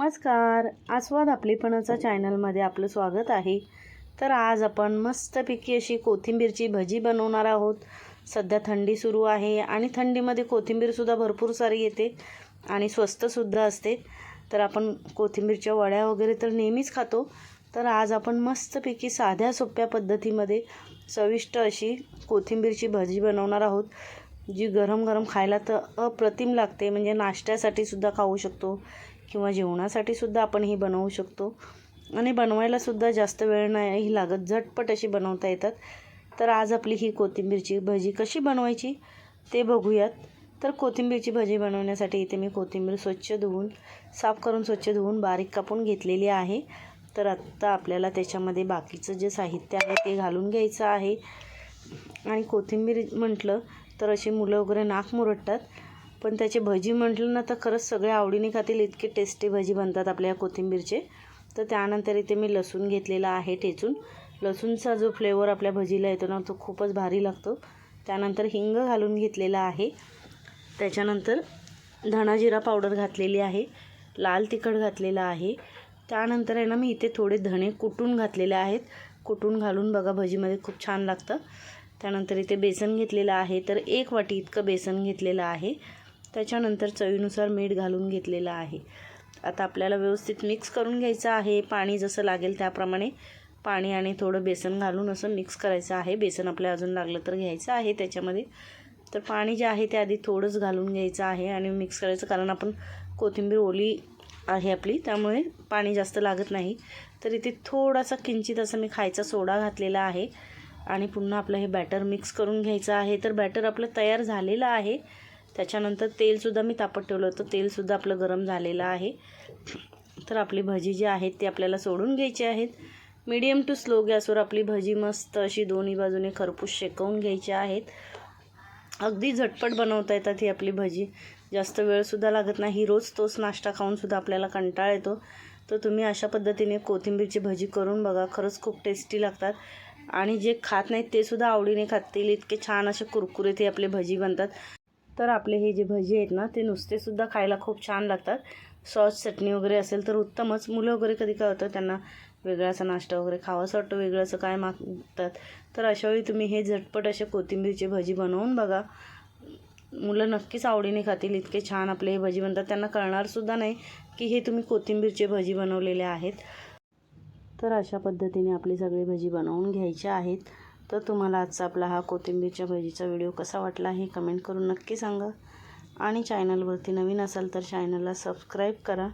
नमस्कार. आस्वाद आपलीपणाचा चॅनलमध्ये आपलं स्वागत आहे. तर आज आपण मस्तपैकी अशी कोथिंबीरची भजी बनवणार आहोत. सध्या थंडी सुरू आहे आणि थंडीमध्ये कोथिंबीरसुद्धा भरपूर सारी येते आणि स्वस्तसुद्धा असते. तर आपण कोथिंबीरच्या वड्या वगैरे तर नेहमीच खातो. तर आज आपण मस्तपैकी साध्या सोप्या पद्धतीमध्ये चविष्ट अशी कोथिंबीरची भजी बनवणार आहोत जी गरम गरम खायला तर अप्रतिम लागते. म्हणजे नाश्त्यासाठी सुद्धा खाऊ शकतो. किंवा जेवणासाठी सुद्धा आपण ही बनवू शकतो. आणि बनवायला सुद्धा जास्त वेळ नाही लागत झटपट अशी बनवता येतात. तर आज आपली ही कोथिंबीरची भजी कशी बनवायची ते बघूयात. तर कोथिंबीरची भजी बनवण्यासाठी इथे मी कोथिंबीर स्वच्छ धुवून साफ करून स्वच्छ धुवून बारीक कापून घेतलेली आहे. तर आत्ता आपल्याला त्याच्यामध्ये बाकीचं जे साहित्य आहे ते घालून घ्यायचं आहे. आणि कोथिंबीर म्हटलं तर अशी मुलं वगैरे नाक मुरडतात. पण त्याची भजी म्हटलं ना तर खरंच सगळे आवडीने खातील. इतके टेस्टी भजी बनतात आपल्या कोथिंबीरचे. तर त्यानंतर इथे मी लसूण घेतलेला आहे ठेचून. लसूणचा जो फ्लेवर आपल्या भजीला येतो ना तो खूपच भारी लागतो. त्यानंतर हिंग घालून घेतलेला आहे. त्याच्यानंतर धणा जिरा पावडर घातलेली आहे. लाल तिखट घातलेलं आहे. त्यानंतर आहे ना मी इथे थोडे धणे कुटून घातलेले आहेत. कुटून घालून बघा भजीमध्ये खूप छान लागतं. त्यानंतर इथे बेसन घेतलेलं आहे. तर एक वाटी इतकं बेसन घेतलेलं आहे. त्याच्यानंतर चवीनुसार मीठ घालून घेतलेलं आहे. आता आपल्याला व्यवस्थित मिक्स करून घ्यायचं आहे. पाणी जसं लागेल त्याप्रमाणे पाणी आणि थोडं बेसन घालून असं मिक्स करायचं आहे. बेसन आपल्या अजून लागलं तर घ्यायचं आहे त्याच्यामध्ये. तर पाणी जे आहे ते आधी थोडंच घालून घ्यायचं आहे आणि मिक्स करायचं कारण आपण कोथिंबीर ओली आहे आपली त्यामुळे पाणी जास्त लागत नाही. तर इथे थोडासा किंचित असं मी खायचा सोडा घातलेला आहे आणि पुन्हा आपलं हे बॅटर मिक्स करून घ्यायचं आहे. तर बॅटर आपलं तयार झालेलं आहे. त्याच्यानंतर तेलसुद्धा मी तापत ठेवलं होतं. तेलसुद्धा आपलं गरम झालेलं आहे. तर आपली भजी जी आहेत ती आपल्याला सोडून घ्यायची आहेत. मीडियम टू स्लो गॅसवर आपली भजी मस्त अशी दोन्ही बाजूने खरपूस शेकवून घ्यायची आहेत. अगदी झटपट बनवता येतात ही आपली भजी. जास्त वेळसुद्धा लागत नाही. रोज तोच नाश्ता खाऊनसुद्धा आपल्याला कंटाळा येतो. तर तुम्ही अशा पद्धतीने कोथिंबीरची भजी करून बघा. खरंच खूप टेस्टी लागतात. आणि जे खात नाहीत ते सुद्धा आवडीने खातील. इतके छान असे कुरकुरीत ते आपले भजी बनतात. तर आपले हे जे भजी आहेत ना ते नुसतेसुद्धा खायला खूप छान लागतात. सॉस चटणी वगैरे असेल तर उत्तमच. मुलं वगैरे कधी काय होतं त्यांना वेगळा असा नाश्ता वगैरे खावासं वाटतं वेगळाचं काय मागतात. तर अशावेळी तुम्ही हे झटपट असे कोथिंबीरची भजी बनवून बघा. मुलं नक्कीच आवडीने खातील. इतके छान आपले हे भजी बनतात. त्यांना कळणारसुद्धा नाही की हे तुम्ही कोथिंबीरचे भजी बनवलेले आहेत. तर अशा पद्धतीने आपली सगळी भजी बनवून घ्यायचे आहेत. तर तुम्हाला आजचा आपला हा कोथिंबीरच्या भजीचा व्हिडिओ कसा वाटला हे कमेंट करून नक्की सांगा. आणि चॅनलवरती नवीन असाल तर चॅनलला सबस्क्राईब करा.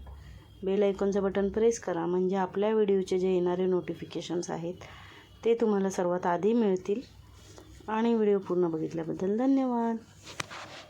बेल आयकॉनचं बटन प्रेस करा. म्हणजे आपल्या व्हिडिओचे जे येणारे नोटिफिकेशन्स आहेत ते तुम्हाला सर्वात आधी मिळतील. आणि व्हिडिओ पूर्ण बघितल्याबद्दल धन्यवाद.